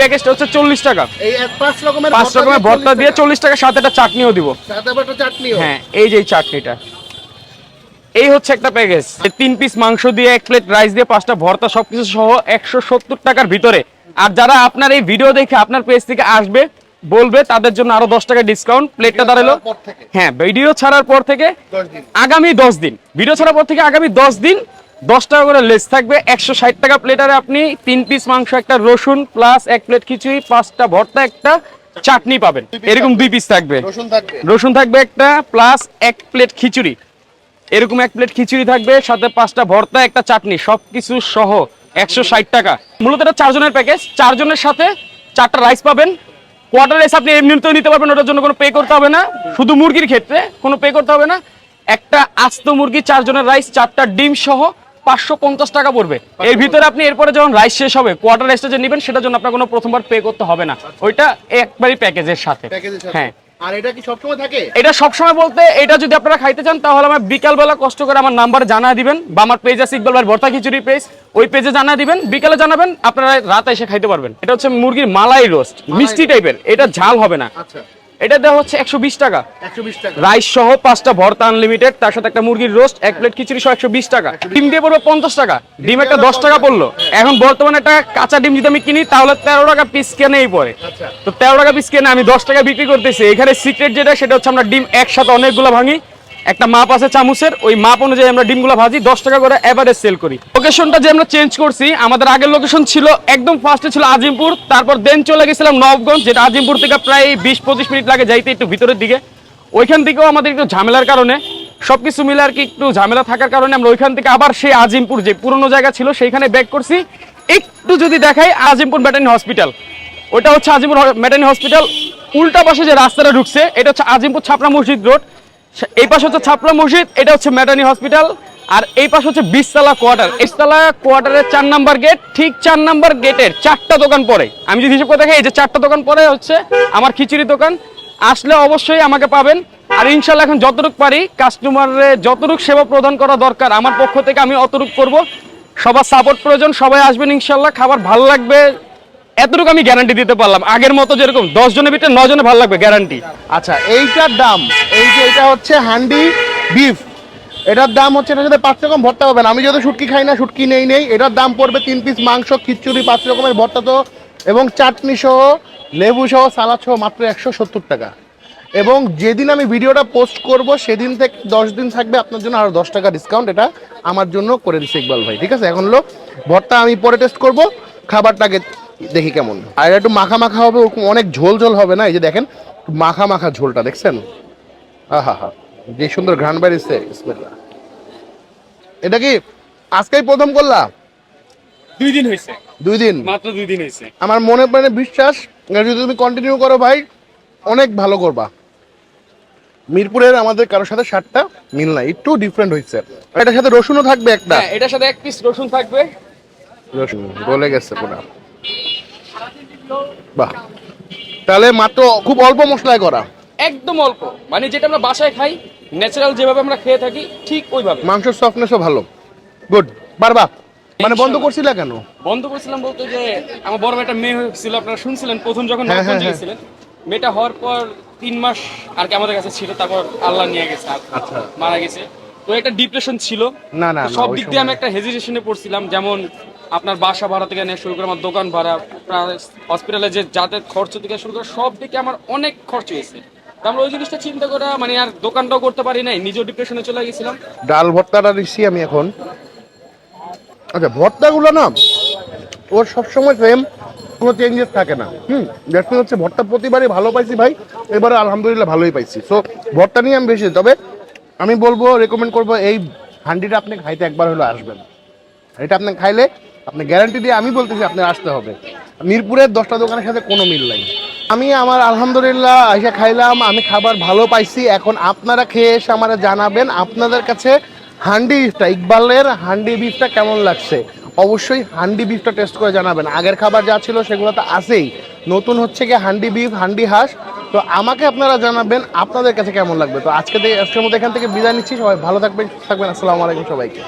প্যাকেজটা হচ্ছে চল্লিশ টাকা। এই পাঁচ রকমের পাঁচ রকমের ভর্তা দিয়ে চল্লিশ টাকা সাথে একটা চাটনিও দিব। চাটনিও। হ্যাঁ এই যে চাটনিটা। এই হচ্ছে একটা প্যাকেজ। তিন পিস মাংস দিয়ে এক প্লেট রাইস দিয়ে পাঁচটা ভর্তা সবকিছু সহ একশো সত্তর টাকার ভিতরে। আর যারা আপনার এই ভিডিও দেখে আপনার পেজ থেকে আসবে বলবে তাদের জন্য আরও দশ টাকা ডিসকাউন্ট প্লেটটা দাঁড়াল। হ্যাঁ ভিডিও ছাড়ার পর থেকে আগামী দশ দিন। ভিডিও ছাড়ার পর থেকে আগামী দশ দিন দশ টাকা করে লেস থাকবে একশো ষাট টাকা প্লেটারে আপনি তিন পিস মাংস একটা রসুন প্লাস এক প্লেট খিচুড়ি পাঁচটা ভর্তা একটা চাটনি পাবেন। এরকম দুই পিস থাকবে। রসুন থাকবে। একটা প্লাস এক প্লেট খিচুড়ি। এরকম এক প্লেট খিচুড়ি থাকবে সাথে পাঁচটা ভর্তা একটা চাটনি সবকিছু সহ একশো ষাট টাকা। মূলত এটা চারজনের প্যাকেজ চারজনের সাথে চারটা রাইস পাবেন। কোয়ার্টার রাইস আপনি এমনিতেও নিতে পারবেন ওটার জন্য কোনো পে করতে হবে না। শুধু মুরগির ক্ষেত্রে কোনো পে করতে হবে না। একটা আস্ত মুরগি চারজনের রাইস চারটা ডিম সহ পাঁচশো পঞ্চাশ টাকা পড়বে। এর ভিতরে আপনি এরপরে যখন রাইস শেষ হবে কোয়ার্টার রাইসটা যে নেবেন সেটার জন্য আপনার কোনো প্রথমবার পে করতে হবে না। ওইটা একবারই প্যাকেজের সাথে। হ্যাঁ। আর এটা কি সবসময় থাকে? এটা সবসময় বলতে এটা যদি আপনারা খাইতে চান তাহলে আমার বিকালবেলা কষ্ট করে আমার নাম্বার জানা দিবেন বা আমার পেজ আছে ইকবাল ভাই ভর্তা খিচুড়ি পেজ ওই পেজে জানা দিবেন বিকালে জানাবেন আপনারা রাত এসে খাইতে পারবেন। এটা হচ্ছে মুরগির মালাই রোস্ট মিষ্টি টাইপের এটা ঝাল হবে না। আচ্ছা। এটা দেওয়া হচ্ছে একশো বিশ টাকা। রাইস সহ পাঁচটা ভর্তা আনলিমিটেড তার সাথে একটা মুরগির রোস্ট এক প্লেট খিচুড়ি সহ একশো বিশ টাকা। ডিম দিয়ে পড়বে পঞ্চাশ টাকা। ডিম একটা দশ টাকা পড়ল। এখন বর্তমানে একটা কাঁচা ডিম যদি আমি কিনি তাহলে তেরো টাকা পিস কেনেই পড়ে? আচ্ছা। তো তেরো টাকা পিস কেনে আমি দশ টাকা বিক্রি করতেছি। এখানে সিক্রেট যেটা সেটা হচ্ছে আমরা ডিম একসাথে অনেকগুলো ভাঙি। একটা মাপ আছে চামচের, ওই মাপ অনুযায়ী আমরা ডিমগুলো ভাজি, দশ টাকা করে এভারেজ সেল করি। লোকেশনটা যে আমরা চেঞ্জ করছি, আমাদের আগের লোকেশন ছিল, একদম ফার্স্টে ছিল আজিমপুর, তারপর দেন চলে গেছিলাম নবগঞ্জ, যেটা আজিমপুর থেকে প্রায় বিশ পঁচিশ মিনিট লাগে যাইতে একটু ভিতরের দিকে। ওইখান থেকেও আমাদের একটু ঝামেলার কারণে, সবকিছু মিলে আর কি একটু ঝামেলা থাকার কারণে আমরা ওইখান থেকে আবার সেই আজিমপুর যে পুরনো জায়গা ছিল, সেইখানে ব্যাক করছি। একটু যদি দেখাই, আজিমপুর ব্যাটানি হসপিটাল ওটা হচ্ছে আজিমপুর মেটানি হসপিটাল উল্টা পাশে যে রাস্তাটা ঢুকছে, এটা হচ্ছে আজিমপুর ছাপড়া মসজিদ রোড। এই পাশে হচ্ছে ছাপড়া মসজিদ, এটা হচ্ছে মেটানি হসপিটাল, আর এই পাশে হচ্ছে বিশতলা কোয়ার্টার। বিশতলা কোয়ার্টারের চার নাম্বার গেট, ঠিক চার নাম্বার গেটের চারটা দোকান পরে আমি যদি হিসেব করে দেখি, এই যে চারটা দোকান পরে হচ্ছে আমার খিচুড়ি দোকান। আসলে অবশ্যই আমাকে পাবেন, আর ইনশাল্লাহ এখন যতটুক পারি কাস্টমারে যতটুক সেবা প্রদান করা দরকার, আমার পক্ষ থেকে আমি অতটুক করব। সবার সাপোর্ট প্রয়োজন, সবাই আসবেন ইনশাল্লাহ, খাবার ভালো লাগবে এতটুকু আমি গ্যারান্টি দিতে পারলাম। আগের মতো যেরকম দশ জনের ভিতরে নয় জনে ভালো লাগবে গ্যারান্টি আচ্ছা এইটার দাম, এই যে এটা হচ্ছে হ্যান্ডি বিফ, এটার দাম হচ্ছে এটার সাথে পাঁচ রকম ভর্তা পাবেন। আমি যত শুটকি খাই না, শুটকি নেই নেই, এটার দাম পড়বে তিন পিস মাংস, খিচুড়ি, পাঁচ রকমের ভর্তা তো, এবং চাটনি সহ, লেবু সহ, সালাদ সহ মাত্র একশো সত্তর টাকা। এবং যেদিন আমি ভিডিওটা পোস্ট করব, সেদিন থেকে দশ দিন থাকবে আপনার জন্য আরও দশ টাকা ডিসকাউন্ট এটা আমার জন্য করে দিচ্ছে ইকবাল ভাই, ঠিক আছে? এখন হলো, ভর্তা আমি পরে টেস্ট করব, খাবারটাকে দেখি কেমন। আর এটা একটু মাখা মাখা হবে ওরকম অনেক ঝোল ঝোল হবে না? এই যে দেখেন মাখা মাখা ঝোলটা দেখছেন? আহা হা যে সুন্দর ঘ্রাণ বিসমিল্লাহ। এটা কি আজকেই প্রথম করলা? দুই দিন হয়েছে। দুই দিন? মাত্র দুই দিন হয়েছে। আমার মনে প্রাণে বিশ্বাস যদি তুমি কন্টিনিউ করো ভাই অনেক ভালো করবা। মিরপুরের আমাদের কারোর সাথে শার্টটা মিল নাই একটু ডিফারেন্ট হয়েছে। এটার সাথে রসুনও থাকবে একটা। হ্যাঁ এটার সাথে এক পিস রসুন থাকবে। রসুন গলে গেছে পুরো। বাহ। তাহলে মাত্র খুব অল্প মশলায় করা। একদম অল্প। মানে যেটা আমরা বাসায় খাই ন্যাচারাল যেভাবে আমরা খেয়ে থাকি ঠিক ওইভাবে। মাংসের সফটনেসও ভালো। গুড বারবা মানে বন্ধ করছিলা কেন? বন্ধ করেছিলাম বলতে যে আমার বড় একটা মেয়ে হয়েছিল আপনারা শুনছিলেন? প্রথম যখন হ্যাঁ, নবগঞ্জে হ্যাঁ, গেছিলেন মেয়েটা হওয়ার পর তিন মাস আর কি আমাদের কাছে ছিল তারপর আল্লাহ নিয়ে গেছে আচ্ছা। মারা গেছে। তো একটা ডিপ্রেশন ছিল। না, না, সব দিক দিয়ে আমি একটা হেজিটেশনে পড়ছিলাম যেমন আপনার বাসা ভাড়া থেকে নিয়ে শুরু করে আমার দোকান ভাড়া হসপিটালে যে যাদের খরচ থেকে শুরু করে সব দিকে আমার অনেক খরচ হয়েছে। তো আমরা ওই জিনিসটা চিন্তা করে মানে আর দোকানটাও করতে পারি নাই, নিজেও ডিপ্রেশনে চলে গেছিলাম। ডাল ভর্তাটা দিচ্ছি আমি এখন। আচ্ছা ভর্তাগুলো না, ওর সবসময় সেম কোনো চেঞ্জেস থাকে না। হুম দেখতে হচ্ছে ভর্তা প্রতিবারই ভালো পাইছি ভাই, এবারে আলহামদুলিল্লাহ ভালোই পাইছি। সো ভর্তা নিয়ে আমি বেশি, তবে আমি বলব রেকমেন্ড করব, এই হান্ডিটা আপনি খাইতে একবার হলো আসবেন। এটা আপনি খাইলে আপনি গ্যারান্টি দিয়ে আমি বলতেছি আপনার আসতে হবে। মিরপুরের দশটা দোকানের সাথে কোনো মিল নাই। আমি আমার আলহামদুলিল্লাহ আইসা খাইলাম, আমি খাবার ভালো পাইছি। এখন আপনারা খেয়ে এসে আমার জানাবেন, আপনাদের কাছে হান্ডি বিফটা ইকবালের হান্ডি বিফটা কেমন লাগছে? অবশ্যই হান্ডি বিফটা টেস্ট করে জানাবেন। আগের খাবার যা ছিল সেগুলো তো আছেই। নতুন হচ্ছে কি হান্ডি বিফ হান্ডি হাঁস। তো আমাকে আপনারা জানাবেন, আপনাদের কাছে কেমন লাগবে? তো আজকে আজকের মধ্যে এখান থেকে বিদায় নিচ্ছি। সবাই ভালো থাকবেন থাকবেন। আসসালামু আলাইকুম সবাইকে।